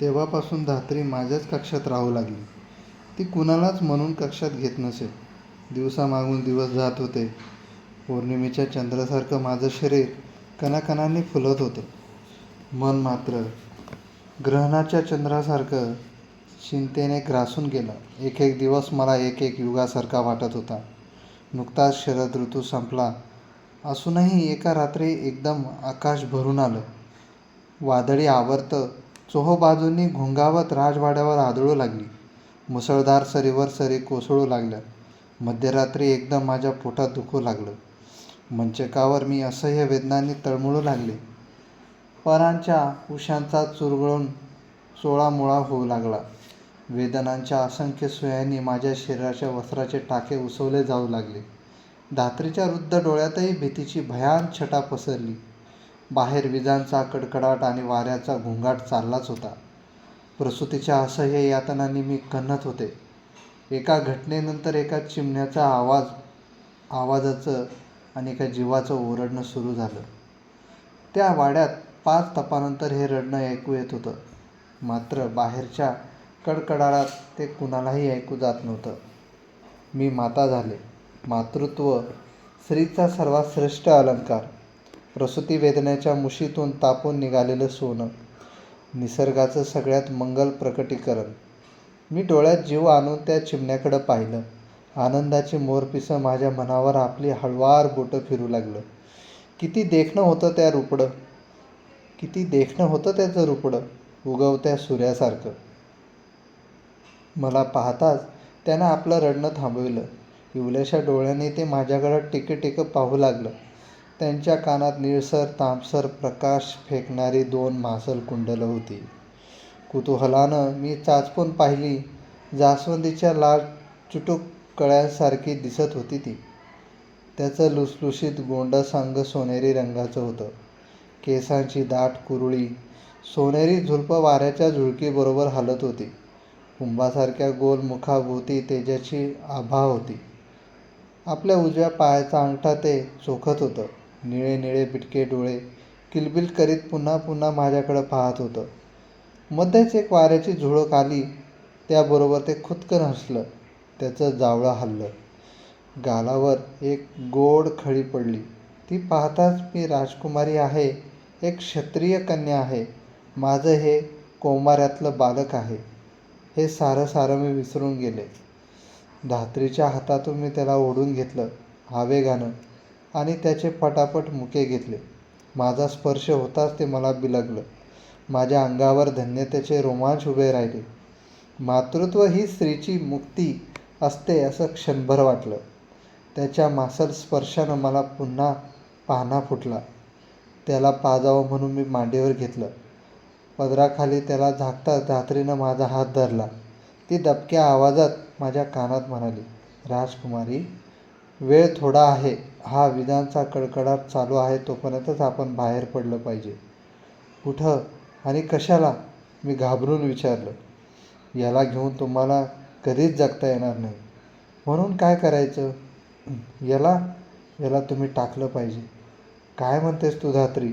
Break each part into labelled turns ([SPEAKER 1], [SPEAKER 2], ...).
[SPEAKER 1] तेव्हापासून धात्री माझ्याच कक्षात राहू लागली. ती कुणालाच म्हणून कक्षात घेत नसे. दिवसामागून दिवस जात होते. पौर्णिमेच्या चंद्रासारखं माझं शरीर कणाकणांनी फुलत होतं. मन मात्र ग्रहणाच्या चंद्रासारखं चिंतेने ग्रासून गेलं. एक एक दिवस मला एक एक युगासारखा वाटत होता. नुकताच शरद ऋतू संपला. असूनही एका रात्री एकदम आकाश भरून आलं. वादळी आवर्त चोहोबाजूंनी घोंगावत राजवाड्यावर आदळू लागली. मुसळधार सरीवर सरी कोसळू लागल्या. मध्यरात्री एकदम माझ्या पोटात दुखू लागलं. मंचकावर मी असह्य वेदनांनी तळमळू लागले. परांच्या उशांचा चुरगळून चोळामोळा होऊ लागला. वेदनांच्या असंख्य सुयांनी माझ्या शरीराच्या वस्त्राचे टाके उसवले जाऊ लागले. धात्रीच्या वृद्ध डोळ्यातही भीतीची भयान छटा पसरली. बाहेर विजांचा कडकडाट आणि वाऱ्याचा घोंगाट चाललाच होता. प्रसूतीच्या असह्य यातनांनी मी कण्हत होते. एका घटनेनंतर एका चिमण्याचा आवाज आवाजाचं आणि एका जीवाचं ओरडणं सुरू झालं. त्या वाड्यात पाच तपानंतर हे रडणं ऐकू येत होतं. मात्र बाहेरच्या कडकडाटात ते कुणालाही ऐकू जात नव्हतं. मी माता झाले. मातृत्व स्त्रीचा सर्वात श्रेष्ठ अलंकार. प्रसूती वेदनेच्या मुशीतून तापून निघालेलं सोनं निसर्गाचं सगळ्यात मंगल प्रकटीकरण. मी डोळ्यात जीव आणून त्या चिमण्याकडं पाहिलं. आनंदाची मोरपिसं माझ्या मनावर आपली हळवार बोटं फिरू लागलं. किती देखणं होतं त्या रुपडं? किती देखणं होतं त्याचं रुपडं? उगवत्या सूर्यासारखं. मला पाहताच त्यानं आपलं रडणं थांबविलं. इवल्याशा डोळ्याने ते माझ्याकडं टिकं पाहू लागलं. त्यांच्या कानात निळसर तांबसर प्रकाश फेकणारी दोन मासल कुंडलं होती. कुतूहलानं मी चाचपून पाहिली. जास्वंदीच्या लाल चुटूक कळ्यांसारखी दिसत होती ती. त्याचं लुसलुशीत गोंडस अंग सोनेरी रंगाचं होतं. केसांची दाट कुरळी. सोनेरी झुलपं वाऱ्याच्या झुळकीबरोबर हलत होती. कुंभासारख्या गोल मुखाभोवती तेजाची आभा होती. आपल्या उजव्या पायाचा अंगठा ते चोखत होतं. निळे निळे बिटके डोळे किलबिल करीत पुन्हा पुन्हा माझ्याकडं पाहत होतं. मध्येच एक वाऱ्याची झुळूक आली. त्याबरोबर ते खुदकन हसलं. त्याचं जावळं हल्लं. गालावर एक गोड खळी पडली. ती पाहताच मी राजकुमारी आहे. एक क्षत्रिय कन्या आहे. माझं हे कौमार्यातलं बालक आहे. हे सारं सारं मी विसरून गेले. धात्रीच्या हातातून मी त्याला ओढून घेतलं. आवेगानं आणि त्याचे पटापट मुके घेतले. माझा स्पर्श होताच ते मला बिलगलं. माझ्या अंगावर धन्यतेचे रोमांच उभे राहिले. मातृत्व ही स्त्रीची मुक्ती असते असं क्षणभर वाटलं. त्याच्या मासल स्पर्शानं मला पुन्हा पाहणा फुटला. त्याला पाजावं म्हणून मी मांडीवर घेतलं. पदराखाली त्याला झाकताच धात्रीनं माझा हात धरला. ती दबक्या आवाजात माझ्या कानात म्हणाली राजकुमारी वेळ थोडा आहे. हा विजांचा कडकडाट चालू आहे तोपर्यंतच आपण बाहेर पडलं पाहिजे. कुठं आणि कशाला? मी घाबरून विचारलं. याला घेऊन तुम्हाला कधीच जगता येणार नाही. म्हणून काय करायचं? याला याला तुम्ही टाकलं पाहिजे. काय म्हणतेस तू धात्री?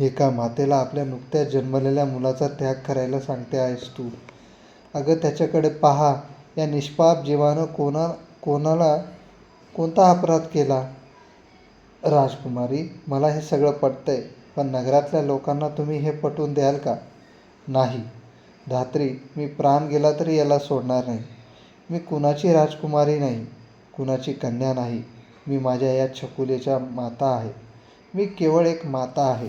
[SPEAKER 1] एका मातेला आपल्या नुकत्याच जन्मलेल्या मुलाचा त्याग करायला सांगते आहेस तू. अगं त्याच्याकडे पहा या निष्पाप जीवानं कोणा कोणाला कोणता अपराध केला? राजकुमारी मला हे सगळं पटतं आहे पण नगरातल्या लोकांना तुम्ही हे पटवून द्याल का? नाही. धात्री मी प्राण गेला तरी याला सोडणार नाही. मी कुणाची राजकुमारी नाही? कुणाची कन्या नाही? मी माझ्या या छकुलीच्या माता आहे. मी केवळ एक माता आहे.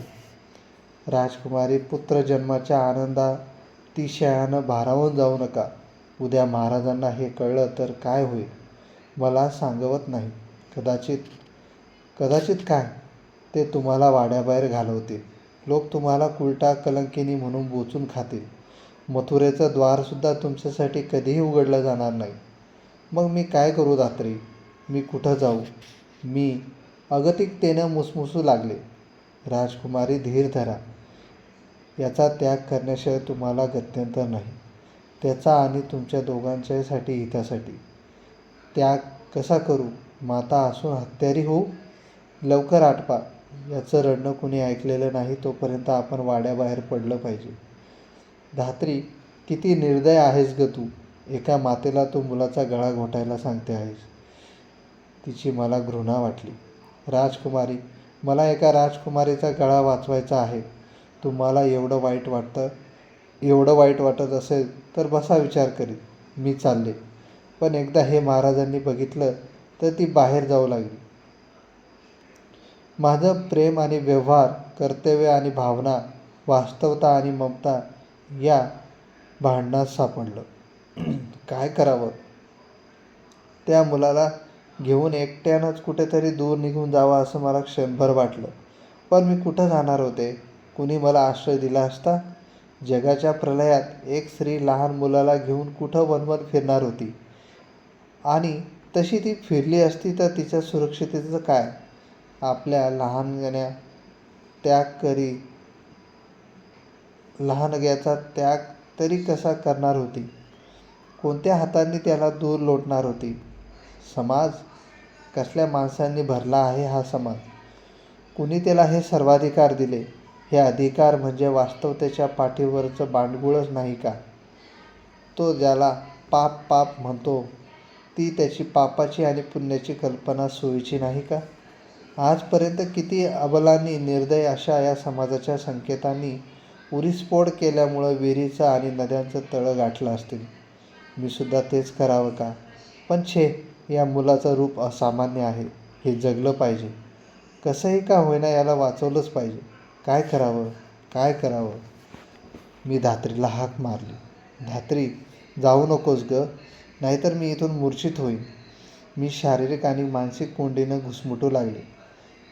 [SPEAKER 1] राजकुमारी पुत्र पुत्रजन्माच्या आनंदातिशयानं भारावून जाऊ नका. उद्या महाराजांना हे कळलं तर काय होईल? मला सांगवत नाही. कदाचित कदाचित काय? ते तुम्हाला वाड्याबाहेर घालवतील. लोक तुम्हाला कुलटा कलंकिनी म्हणून बोचून खातील. मथुरेचं द्वारसुद्धा तुमच्यासाठी कधीही उघडलं जाणार नाही. मग मी काय करू रात्री मी कुठं जाऊ? मी अगतिकतेनं मुसमुसू लागले. राजकुमारी धीर धरा. याचा त्याग करण्याशिवाय तुम्हाला गत्यंतर नाही. त्याचा आणि तुमच्या दोघांच्यासाठी हितासाठी. त्याग कसा करू? माता असून हत्यारी होऊ? लवकर आटपा. याचं रडणं कुणी ऐकलेलं नाही तोपर्यंत आपण वाड्याबाहेर पडलं पाहिजे. धात्री किती निर्दय आहेस ग तू? एका मातेला तू मुलाचा गळा घोटायला सांगते आहेस. तिची मला घृणा वाटली. राजकुमारी मला एका राजकुमारीचा गळा वाचवायचा आहे. तुम्हाला एवढं वाईट वाटतं? एवढं वाईट वाटत असेल तर बसा विचार करीत. मी चालले. पण एकदा हे महाराजांनी बघितलं तर ती बाहेर जाऊ लागली. माझं प्रेम आणि व्यवहार कर्तव्य आणि भावना वास्तवता आणि ममता या भांडणात सापडलं. काय करावं? त्या मुलाला घेऊन एकट्यानंच कुठेतरी दूर निघून जावं असं मला क्षणभर वाटलं. पण मी कुठं जाणार होते? कुणी मला आश्रय दिला असता? जगाच्या प्रलयात एक स्त्री लहान मुलाला घेऊन कुठं वनवन फिरणार होती? आणि तशी ती फिरली असती तर तिच्या सुरक्षिततेचं काय? आपल्या लहानगण्या त्याग करी लहानग्याचा त्याग तरी कसा करणार होती? कोणत्या हातांनी त्याला दूर लोटणार होती? समाज कसल्या माणसांनी भरला आहे हा समाज? कुणी त्याला हे सर्वाधिकार दिले? हे अधिकार म्हणजे वास्तवतेच्या पाठीवरचं बांडगुळच नाही का? तो ज्याला पाप पाप म्हणतो ती त्याची पापाची आणि पुण्याची कल्पना सोयीची नाही का? आजपर्यंत किती अबलांनी निर्दय अशा या समाजाच्या संकेतांनी उरीस्फोट केल्यामुळं विहिरीचं आणि नद्यांचं तळं गाठलं असतील. मी सुद्धा तेच करावं का? पण छे या मुलाचं रूप असामान्य आहे. हे जगलं पाहिजे. कसंही का होईना याला वाचवलंच पाहिजे. काय करावं? काय करावं? मी धात्रीला हाक मारली. धात्री जाऊ नकोस ग. नाहीतर मी इथून मूर्छित होईन. मी शारीरिक आणि मानसिक कोंडीनं घुसमुटू लागले.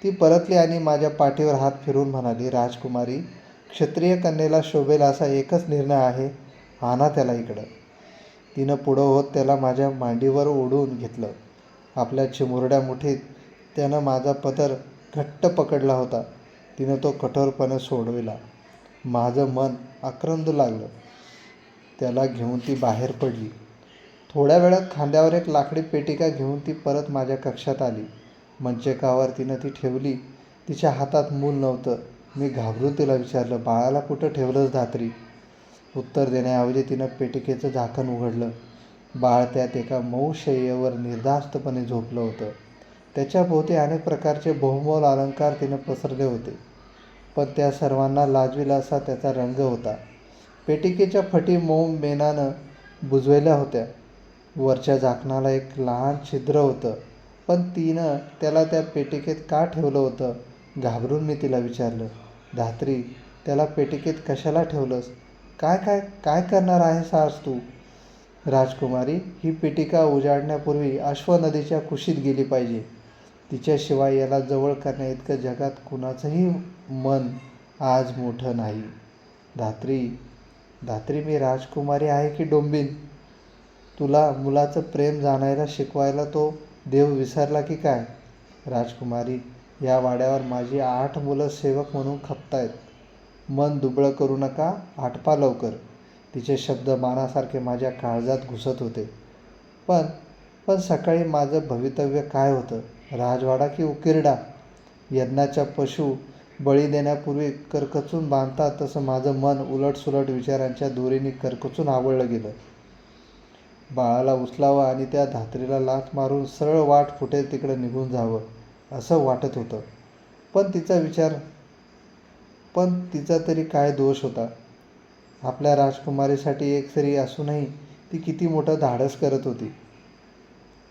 [SPEAKER 1] ती परतली आणि माझ्या पाठीवर हात फिरून म्हणाली राजकुमारी क्षत्रिय कन्येला शोभेल असा एकच निर्णय आहे. आणा त्याला इकडं. तिनं पुढं होत त्याला माझ्या मांडीवर ओढून घेतलं. आपल्या चिमुरड्या मुठीत त्यानं माझा पदर घट्ट पकडला होता. तिनं तो कठोरपणे सोडविला. माझं मन आक्रंदू लागलं. त्याला घेऊन ती बाहेर पडली. थोड्या वेळात खांद्यावर एक लाकडी पेटिका घेऊन ती परत माझ्या कक्षात आली. मंचकावर तिनं ती ठेवली. तिच्या हातात मूल नव्हतं. मी घाबरून तिला विचारलं बाळाला कुठं ठेवलंच धात्री? उत्तर देण्याऐवजी तिनं पेटिकेचं झाकण उघडलं. बाळ त्यात एका मऊ शय्येवर निर्धास्तपणे झोपलं होतं. त्याच्या भोवती अनेक प्रकारचे बहुमोल अलंकार तिनं पसरले होते. पण त्या सर्वांना लाजविला असा त्याचा रंग होता. पेटिकेच्या फटी मऊ मेनानं बुजवल्या होत्या. वरच्या झाकणाला एक लहान छिद्र होतं. पण तिनं त्याला त्या पेटिकेत का ठेवलं होतं? घाबरून मी तिला विचारलं. धात्री त्याला पेटिकेत कशाला ठेवलंस? काय काय काय करणार आहेस आज तू? राजकुमारी ही पेटिका उजाडण्यापूर्वी अश्व नदीच्या कुशीत गेली पाहिजे. तिच्याशिवाय याला जवळ करण्याइतकं जगात कुणाचंही मन आज मोठं नाही. धात्री धात्री मी राजकुमारी आहे की डोंबीन? तुला मुलाचं प्रेम जाणायला शिकवायला तो देव विसरला की काय? राजकुमारी या वाड्यावर माझी आठ मुलं सेवक म्हणून खपतायत. मन दुबळं करू नका आटपा लवकर. तिचे शब्द मानासारखे माझ्या काळजात घुसत होते. पण पण सकाळी माझं भवितव्य काय होतं? राजवाडा की उकिरडा? यज्ञाच्या पशु बळी देण्यापूर्वी करकचून बांधतात तसं माझं मन उलटसुलट विचारांच्या दोरीने करकचून आवळलं गेलं. बाळाला उचलावं आणि त्या धात्रीला लाथ मारून सरळ वाट फुटेल तिकडं निघून जावं असं वाटत होतं. पण तिचा विचार पण तिचा तरी काय दोष होता? आपल्या राजकुमारीसाठी एक स्त्री असूनही ती किती मोठं धाडस करत होती.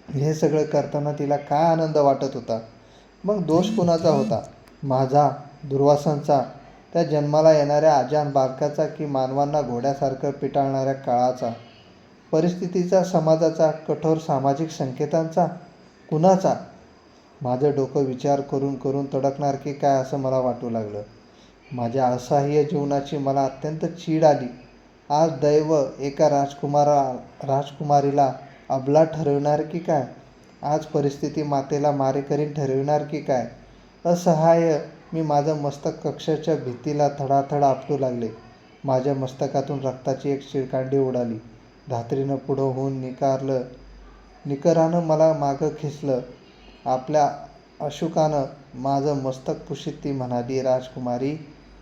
[SPEAKER 1] हे सगळं करताना तिला काय आनंद वाटत होता? मग दोष कुणाचा होता? माझा दुर्वासांचा त्या जन्माला येणाऱ्या आजान बालकाचा की मानवांना घोड्यासारखं पिटाळणाऱ्या काळाचा? परिस्थितीचा समाजाचा कठोर सामाजिक संकेतांचा कुणाचा? माझं डोकं विचार करून करून तडकणार की काय असं मला वाटू लागलं. माझ्या असहाय्य जीवनाची मला अत्यंत चीड आली. आज दैव एका राजकुमारा राजकुमारीला अबला ठरविणार की काय? आज परिस्थिती मातेला मारेकरीन ठरविणार की काय? असहाय्य मी माझं मस्तक कक्षाच्या भीतीला थडाथड आपटू लागले. माझ्या मस्तकातून रक्ताची एक चिळकांडी उडाली. धात्रीनं पुढं होऊन निकारलं. निकरानं मला मागं खेचलं. आपल्या अशुकानं माझं मस्तक पुशीत ती म्हणाली राजकुमारी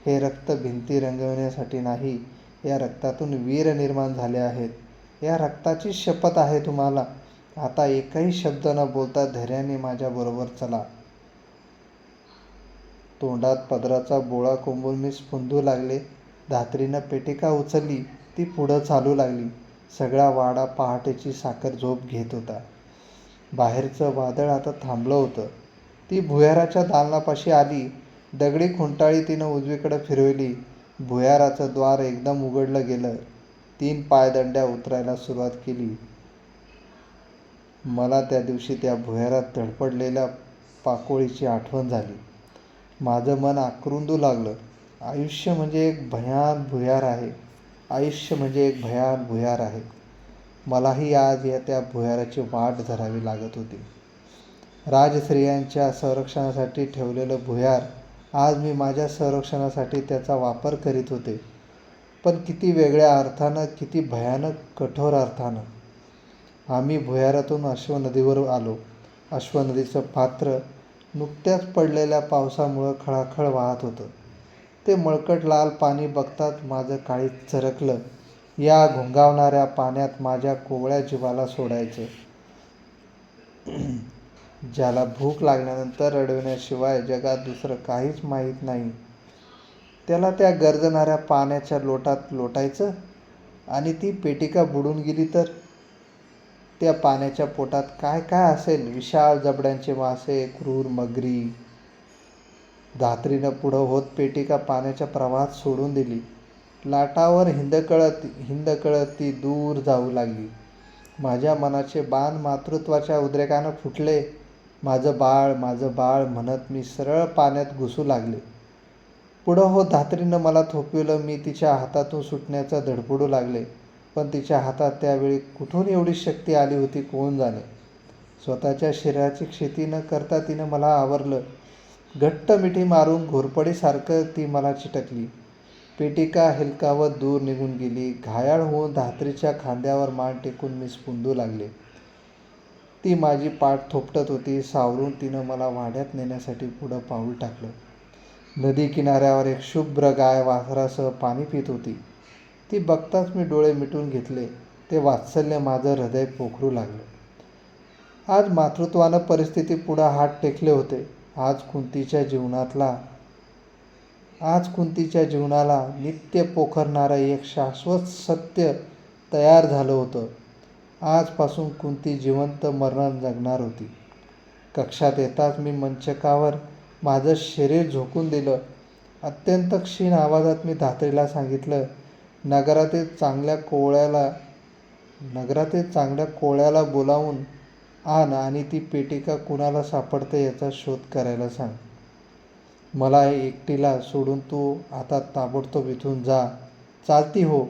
[SPEAKER 1] हे रक्त भिंती रंगवण्यासाठी नाही. या रक्तातून वीर निर्माण झाले आहेत. या रक्ताची शपथ आहे तुम्हाला. आता एकही शब्द न बोलता धैर्याने माझ्याबरोबर चला. तोंडात पदराचा बोळा कोंबून मी स्फुंदू लागले. धात्रीनं पेटिका उचलली. ती पुढं चालू लागली. सगळा वाडा पहाटेची साखर झोप घेत होता. बाहेरचं वादळ आता थांबलं होतं. ती भुयाराच्या दालनापाशी आली दगडी खुंटाळी तिनं उजवीकडे फिरवली भुयाराचं द्वार एकदम उघडलं गेलं. तीन पायदंड्या उतरायला सुरुवात केली. मला त्या दिवशी त्या भुयारात धडपडलेल्या पाकोळीची आठवण झाली. माझं मन आक्रुंदू लागलं. आयुष्य म्हणजे एक भयान भुयार आहे. आयुष्य म्हणजे एक भयान भुयार आहे. मलाही आज या त्या भुयाराची वाट धरावी लागत होती. राजस्त्रियांच्या संरक्षणासाठी ठेवलेलं भुयार आज मी माझ्या संरक्षणासाठी त्याचा वापर करीत होते. पण किती वेगळ्या अर्थानं किती भयानक कठोर अर्थानं. आम्ही भुयारातून अश्वनदीवर आलो. अश्वनदीचं पात्र नुकत्याच पडलेल्या पावसामुळं खळाखळ वाहत होतं. ते मळकट लाल पाणी बघताच माझं काळीज चरकलं. या घोंगावणाऱ्या पाण्यात माझ्या कोवळ्या जीवाला सोडायचं. ज्याला भूक लागल्यानंतर रडविण्याशिवाय जगात दुसरं काहीच माहीत नाही. त्याला त्या गरजणाऱ्या पाण्याच्या लोटात लोटायचं आणि ती पेटिका बुडून गेली तर? त्या पाण्याच्या पोटात काय काय असेल? विशाल जबड्यांचे मासे क्रूर मगरी धात्रीनं पुढं होत पेटिका पाण्याच्या प्रवाहात सोडून दिली. लाटावर हिंदकळत हिंदकळत ती दूर जाऊ लागली. माझ्या मनाचे बाण मातृत्वाच्या उद्रेकानं फुटले. माझं बाळ माझं बाळ म्हणत मी सरळ पाण्यात घुसू लागले. पुढं हो धात्रीनं मला थोपविलं मी तिच्या हातातून सुटण्याचा धडपडू लागले. पण तिच्या हातात त्यावेळी कुठून एवढी शक्ती आली होती कोण जाणे? स्वतःच्या शरीराची क्षती न करता तिनं मला आवरलं. घट्ट मिठी मारून घोरपडीसारखं ती मला चिटकली. पेटिका हेलकावत दूर निघून गेली. घायाळ होऊन धात्रीच्या खांद्यावर मान टेकून मी स्पुंदू लागले. ती माझी पाठ थोपटत होती. सावरून तिनं मला वाड्यात नेण्यासाठी पुढं पाऊल टाकलं. नदी किनाऱ्यावर एक शुभ्र गाय वासरासह पाणी पित होती. ती बघताच मी डोळे मिटून घेतले. ते वात्सल्य माझं हृदय पोखरू लागलं. आज मातृत्वानं परिस्थिती पुढं हात टेकले होते. आज कुंतीच्या जीवनातला आज कुंतीच्या जीवनाला नित्य पोखरणारं एक शाश्वत सत्य तयार झालं होतं. आजपासून कुंती जिवंत मरण जगणार होती. कक्षात येताच मी मंचकावर माझं शरीर झोकून दिलं. अत्यंत क्षीण आवाजात मी धात्रीला सांगितलं नगरातील चांगल्या कोवळ्याला नगरातील चांगल्या कोवळ्याला बोलावून आण आणि ती पेटिका कुणाला सापडते याचा शोध करायला सांग. मला एकटीला सोडून तू आता ताबडतोब इथून जा. चालती हो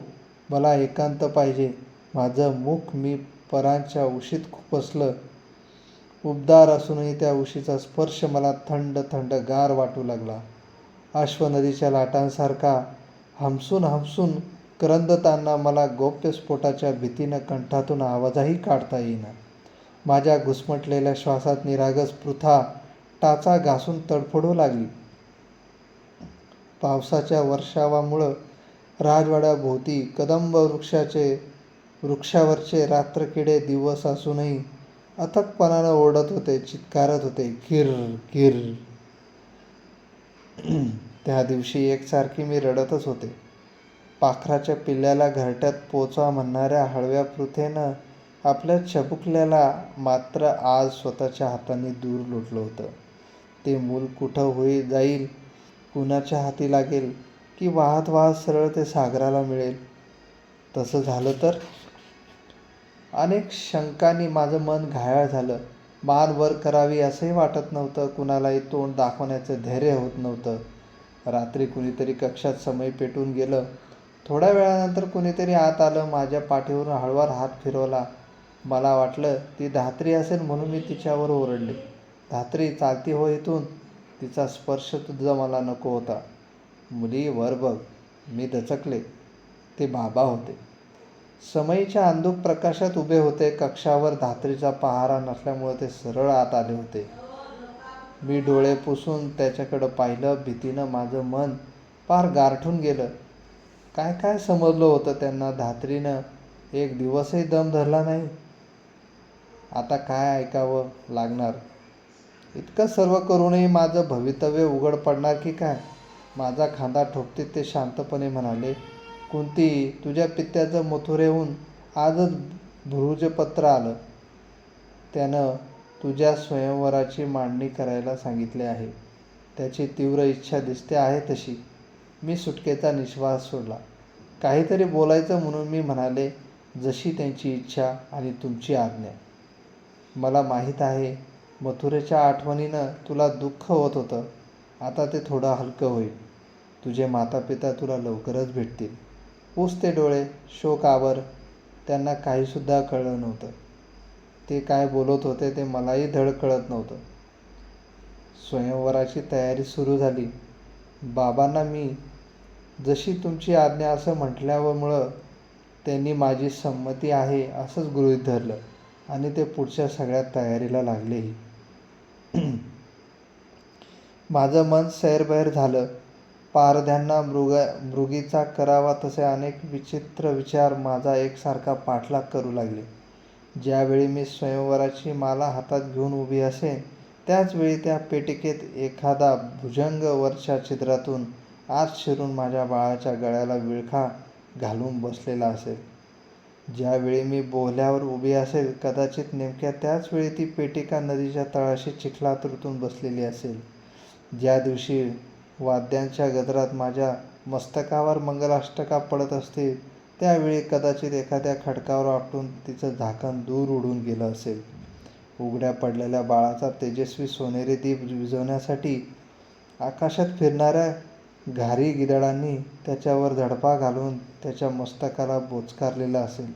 [SPEAKER 1] मला एकांत पाहिजे. माझं मुख मी परांच्या उशीत खुपसलं उबदार असूनही त्या उशीचा स्पर्श मला थंड थंड गार वाटू लागला. अश्वनदीच्या लाटांसारखा हमसून हमसून करंदताना मला गौप्यस्फोटाच्या भीतीनं कंठातून आवाजही काढता येईना. माझ्या घुसमटलेल्या श्वासात निरागस पृथा टाचा घासून तडफडू लागली. पावसाच्या वर्षावामुळं राजवाड्याभोवती कदंब वृक्षाचे वृक्षावरचे रात्रकिडे दिवस असूनही अथकपणानं ओरडत होते चित्कारत होते किर किर त्या दिवशी एकसारखी मी रडतच होते. पाखराच्या पिल्ल्याला घरट्यात पोचा म्हणणाऱ्या हळव्या पृथेनं आपल्या चबुकल्याला मात्र आज स्वतःच्या हाताने दूर लोटलं होतं. ते मूल कुठं होई जाईल कुणाच्या हाती लागेल की वाहत वाहत सरळ ते सागराला मिळेल? तसं झालं तर? अनेक शंकांनी माझं मन घायाळ झालं. मान वर करावी असंही वाटत नव्हतं. कुणालाही तोंड दाखवण्याचं धैर्य होत नव्हतं. रात्री कुणीतरी कक्षात समय पेटून गेलं. थोड्या वेळानंतर कुणीतरी आत आलं. माझ्या पाठीवरून हळवार हात फिरवला. मला वाटलं ती धात्री असेल म्हणून मी तिच्यावर ओरडले. धात्री चालती हो इथून. तिचा स्पर्श तुझा मला नको होता. मुली वर बघ. मी दचकले. ते बाबा होते. समयीच्या अंधुक प्रकाशात उभे होते. कक्षावर धात्रीचा पहारा नसल्यामुळे ते सरळ आत आले होते. मी डोळे पुसून त्याच्याकडं पाहिलं. भीतीनं माझं मन फार गारठून गेलं. काय काय समजलं होतं त्यांना? धात्रीनं एक दिवसही दम धरला नाही. आता काय ऐकावं लागणार? इतकं सर्व करूनही माझं भवितव्य उघड पडणार की काय? माझा खांदा ठोकते ते शांतपणे म्हणाले कुंती तुझ्या पित्याचं मथुरेहून आजच भुरुजपत्र आलं त्यानं तुझ्या स्वयंवराची मांडणी करायला सांगितले आहे. त्याची तीव्र इच्छा दिसते आहे तशी. मी सुटकेचा निश्वास सोडला. काहीतरी बोलायचं म्हणून मी म्हणाले जशी त्यांची इच्छा आणि तुमची आज्ञा. मला माहीत आहे. मथुरेच्या आठवणीनं तुला दुःख होत होतं. आता ते थोडं हलकं होईल. तुझे माता पिता तुला लवकरच भेटतील. पुसते डोळे शोक आवर त्यांना काहीसुद्धा कळलं नव्हतं. ते काय बोलत होते ते मलाही धड कळत नव्हतं. स्वयंवराची तयारी सुरू झाली. बाबांना मी जशी तुमची आज्ञा असं म्हटल्यामुळं त्यांनी माझी संमती आहे असंच गृहीत धरलं. आणि ते पुढच्या सगळ्या तयारीला लागले. माझं मन सैरबैर झालं. पारध्यांना मृग मृगीचा करावा तसे अनेक विचित्र विचार माझा एकसारखा पाठलाग करू लागले. ज्यावेळी मी स्वयंवराची माला हातात घेऊन उभी असेन त्याचवेळी त्या पेटिकेत एखादा भुजंग वरच्या छिद्रातून आत शिरून माझ्या बाळाच्या गळ्याला विळखा घालून बसलेला असेल. ज्यावेळी मी बोहल्यावर उभी असेल कदाचित नेमक्या त्याचवेळी ती पेटिका नदीच्या तळाशी चिखलात रुतून बसलेली असेल. ज्या दिवशी वाद्यांच्या गजरात माझ्या मस्तकावर मंगलाष्टका पडत असतील त्यावेळी कदाचित एखाद्या खडकावर आपटून तिचं झाकण दूर उडून गेलं असेल. उघड्या पडलेल्या बाळाचा तेजस्वी सोनेरी दीप विझवण्यासाठी आकाशात फिरणाऱ्या घारी गिदडांनी त्याच्यावर झडपा घालून त्याच्या मस्तकाला बोचकारलेलं असेल.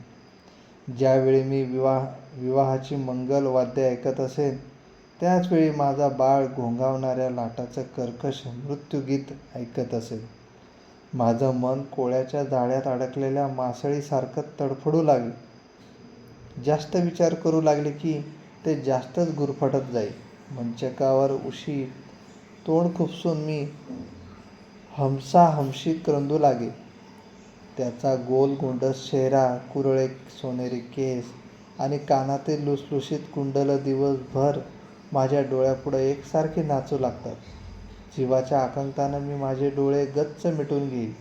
[SPEAKER 1] ज्यावेळी मी विवाह विवाहाची मंगल वाद्य ऐकत असेन त्याचवेळी माझा बाळ घोंगावणाऱ्या लाटाचं कर्कश मृत्यूगीत ऐकत असेल. माझं मन कोळ्याच्या जाळ्यात अडकलेल्या मासळीसारखं तडफडू लागले. जास्त विचार करू लागले की ते जास्तच गुरफटत जाईल. मंचकावर उशी तोंड खुपसून मी हमसा हमशी क्रंदू लागे. त्याचा गोल गोंडस चेहरा कुरळे सोनेरी केस आणि कानातील लुसलुशीत कुंडलं दिवसभर माझ्या डोळ्यापुढं एकसारखे नाचू लागतात. जीवाच्या आकांतानं मी माझे डोळे गच्च मिटून घेईल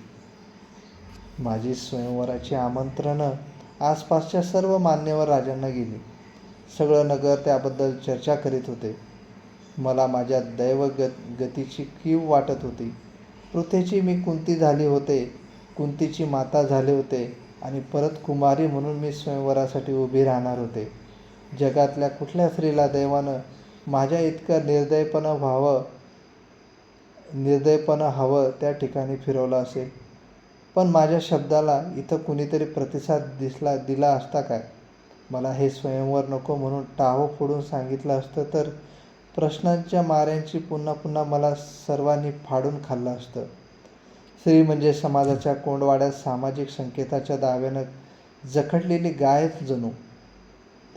[SPEAKER 1] माझी स्वयंवराची आमंत्रणं आसपासच्या सर्व मान्यवर राजांना गेली. सगळं नगर त्याबद्दल चर्चा करीत होते. मला माझ्या दैव ग गतीची कीव वाटत होती. पृथेची मी कुंती झाली होते. कुंतीची माता झाले होते आणि परत कुमारी म्हणून मी स्वयंवरासाठी उभी राहणार होते. जगातल्या कुठल्या स्त्रीला देवानं माझ्या इतकं निर्दयपणं व्हावं निर्दयपणं हवं त्या ठिकाणी फिरवलं असेल? पण माझ्या शब्दाला इथं कुणीतरी प्रतिसाद दिसला दिला असता काय? मला हे स्वयंवर नको म्हणून टाहो फोडून सांगितलं असतं तर प्रश्नांच्या माऱ्यांची पुन्हा पुन्हा मला सर्वांनी फाडून खाल्लं असतं. स्त्री म्हणजे समाजाच्या कोंडवाड्यात सामाजिक संकेताच्या दाव्यानं जखडलेली गायच जणू.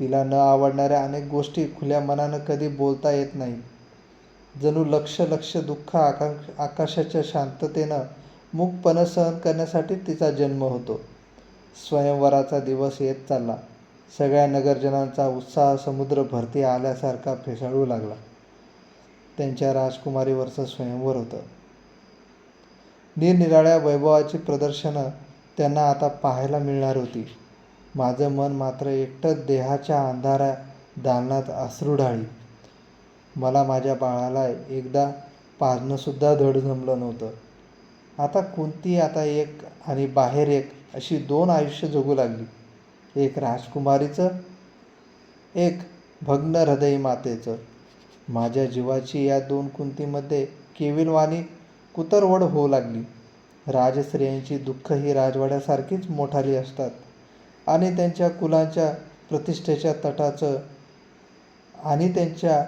[SPEAKER 1] तिला न आवडणाऱ्या अनेक गोष्टी खुल्या मनानं कधी बोलता येत नाही. जणू लक्ष लक्ष दुःख आकांक्ष आकाशाच्या शांततेनं मूकपणं सहन करण्यासाठी तिचा जन्म होतो. स्वयंवराचा दिवस येत चालला. सगळ्या नगरजनांचा उत्साह समुद्र भरती आल्यासारखा फेसाळू लागला. त्यांच्या राजकुमारीवरचं स्वयंवर होतं. निरनिराळ्या वैभवाची प्रदर्शनं त्यांना आता पाहायला मिळणार होती. माझं मन मात्र एकटंच देहाच्या अंधाऱ्या दालनात अश्रू ढाळी मला माझ्या बाळाला एकदा पाजणंसुद्धा धड जमलं नव्हतं. आता कोणती आता एक आणि बाहेर एक अशी दोन आयुष्य जगू लागली. एक राजकुमारीचं एक भग्न हृदय मातेचं माझ्या जीवाची या दोन कुंतीमध्ये केविलवाणी कुतरवड होऊ लागली. राजस्त्रियांची दुःख ही राजवाड्यासारखीच मोठाली असतात आणि त्यांच्या कुलांच्या प्रतिष्ठेच्या तटाचं आणि त्यांच्या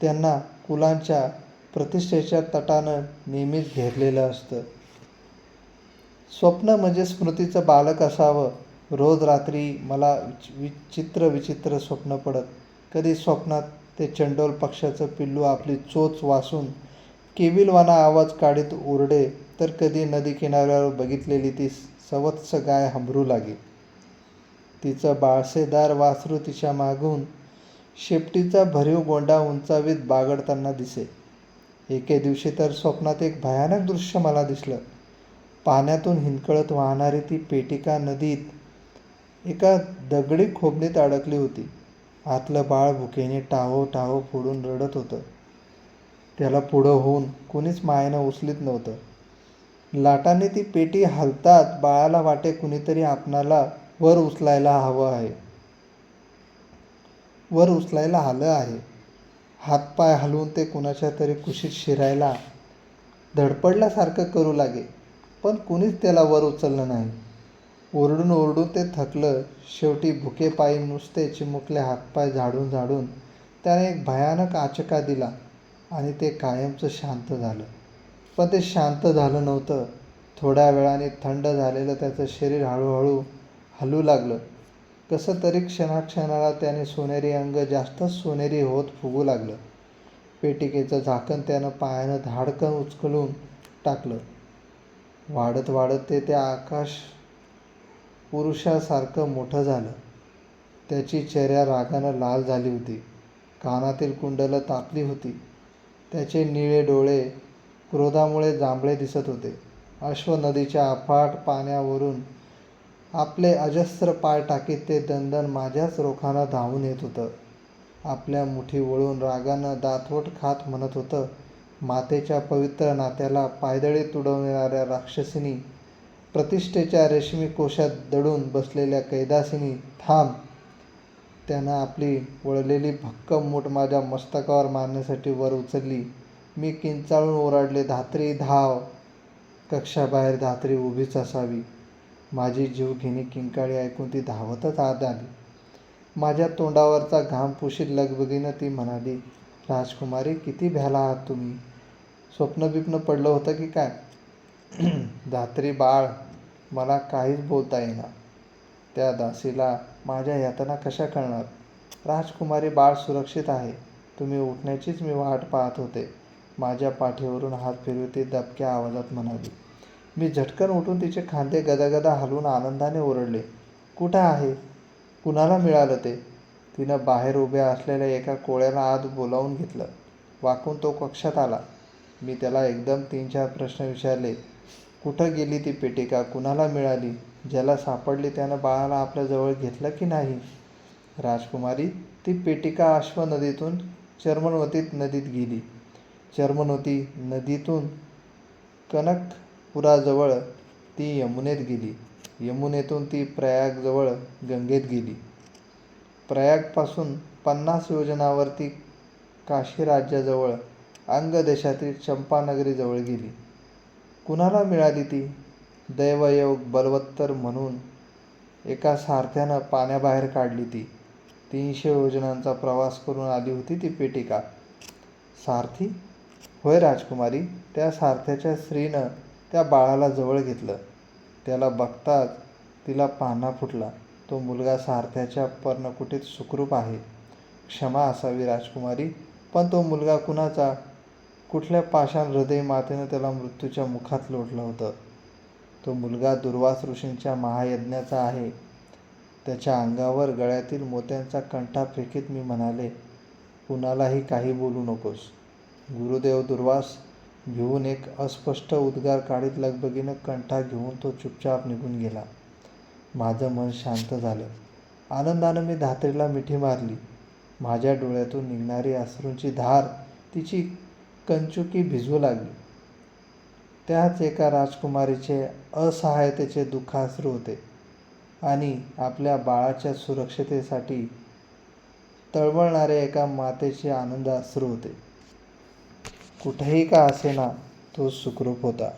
[SPEAKER 1] त्यांना कुलांच्या प्रतिष्ठेच्या तटानं नेहमीच घेरलेलं असतं. स्वप्न म्हणजे स्मृतीचं बालक असावं. रोज रात्री मला विचित्र विचित्र स्वप्न पडत. कधी स्वप्नात ते चंडोल पक्षाचं पिल्लू आपली चोच वासून केविलवाना आवाज काढीत ओरडे तर कधी नदी किनाऱ्यावर बघितलेली ती सवत्स गाय हंबरू लागे. तिचं बाळसेदार वासरू तिच्या मागून शेपटीचा भरीव गोंडा उंचावीत बागडताना दिसे. एके दिवशी तर स्वप्नात एक भयानक दृश्य मला दिसलं. पाण्यातून हिंदकळत वाहणारी ती पेटिका नदीत एका दगडी खोबणीत अडकली होती. आतलं बाळ भुकेने टाहो टाहो फोडून रडत होतं. त्याला पुढं होऊन कुणीच मायेनं उचलीत नव्हतं. लाटाने ती पेटी हलतात बाळाला वाटे कुणीतरी आपणाला वर उचलायला हवं आहे. वर उचलायला आलं आहे. हातपाय हलवून ते कुणाच्या तरी कुशीत शिरायला धडपडल्यासारखं करू लागे पण कुणीच त्याला वर उचललं नाही. ओरडून ओरडून ते थकलं. शेवटी भुकेपायी नुसते चिमुकले हातपाय झाडून झाडून त्याने एक भयानक आचका दिला आणि ते कायमचं शांत झालं. पण ते शांत झालं नव्हतं. थोड्या वेळाने थंड झालेलं त्याचं शरीर हळूहळू हलू लागलं. कसं तरी क्षणाक्षणाला त्याने सोनेरी अंग जास्तच सोनेरी होत फुगू लागलं. पेटिकेचं झाकण त्यानं पायानं धाडकन उचकलून टाकलं. वाढत वाढत ते त्या आकाश पुरुषासारखं मोठं झालं. त्याची चेहऱ्या रागानं लाल झाली होती. कानातील कुंडलं तापली होती. त्याचे निळे डोळे क्रोधामुळे जांभळे दिसत होते. अश्व नदीच्या अफाट पाण्यावरून आपले अजस्र पाय टाकीत ते दंदन माझ्याच रोखानं धावून येत होतं. आपल्या मुठी वळून रागानं दातवट खात म्हणत होतं मातेच्या पवित्र नात्याला पायदळी तुडवणाऱ्या राक्षसिनी प्रतिष्ठेच्या रेशमी कोशात दडून बसलेल्या कैदासिनी थांब त्यानं आपली वळलेली भक्कम मूठ माझ्या मस्तकावर मारण्यासाठी वर उचलली. मी किंचाळून ओरडले धात्री धाव. कक्षाबाहेर धात्री उभीच असावी. माझी जीवघेणी किंकाळी ऐकून ती धावतच आत आली. माझ्या तोंडावरचा घाम पुशीत लगबगीनं ती म्हणाली राजकुमारी किती भ्याला आहात तुम्ही? स्वप्न बिप्न पडलं होतं की काय? धात्री बाळ मला काहीच बोलता येईना. त्या दासीला माझ्या यातना कशा कळणार? राजकुमारी बाळ सुरक्षित आहे. तुम्ही उठण्याचीच मी वाट पाहत होते. माझ्या पाठीवरून हात फिरवते दबक्या आवाजात म्हणाली मी झटकन उठून तिचे खांदे गदागदा हलवून आनंदाने ओरडले. कुठं आहे? कुणाला मिळालं ते? तिनं बाहेर उभ्या असलेल्या एका कोळ्याला आत बोलावून घेतलं. वाकून तो कक्षात आला. मी त्याला एकदम तीन चार प्रश्न विचारले कुठं गेली ती पेटिका? कुणाला मिळाली? ज्याला सापडली त्यानं बाळाला आपल्या जवळ घेतलं की नाही? राजकुमारी ती पेटिका अश्व नदीतून चर्मनवतीत नदीत गेली. चर्मनवती नदीतून कनकपुराजवळ ती यमुनेत गेली. यमुनेतून ती प्रयागजवळ गंगेत गेली. प्रयागपासून पन्नास योजनावरती काशी राज्याजवळ अंग देशातील चंपानगरीजवळ गेली. कुणाला मिळाली ती? दैवयोग बलवत्तर म्हणून एका सारथ्यानं पाण्याबाहेर काढली ती. तीनशे योजनांचा प्रवास करून आली होती ती पेटिका. सारथी? होय राजकुमारी त्या सारथ्याच्या स्त्रीनं त्या बाळाला जवळ घेतलं. त्याला बघताच तिला पाना फुटला. तो मुलगा सारथ्याच्या पर्णकुटीत सुखरूप आहे. क्षमा असावी राजकुमारी पण तो मुलगा कुणाचा? कुठल्या पाषाण हृदय मातेनं त्याला मृत्यूच्या मुखात लोटलं होतं? तो मुलगा दुर्वास ऋषींच्या महायज्ञाचा आहे. त्याच्या अंगावर गळ्यातील मोत्यांचा कंठा फेकीत मी म्हणाले कुणालाही काही बोलू नकोस. गुरुदेव दुर्वास घेऊन एक अस्पष्ट उद्गार काढीत लगबगीनं कंठा घेऊन तो चुपचाप निघून गेला. माझं मन शांत झालं. आनंदानं मी धात्रीला मिठी मारली. माझ्या डोळ्यातून निघणारी अश्रूंची धार तिची कंचुकी भिजू लागली. त्याच एका राजकुमारीचे असहायतेचे दुःखाश्रू होते आणि आपल्या बाळाच्या सुरक्षितेसाठी तळमळणाऱ्या एका मातेचे आनंद अश्रू होते. कुठेही का असेना तो सुखरूप होता.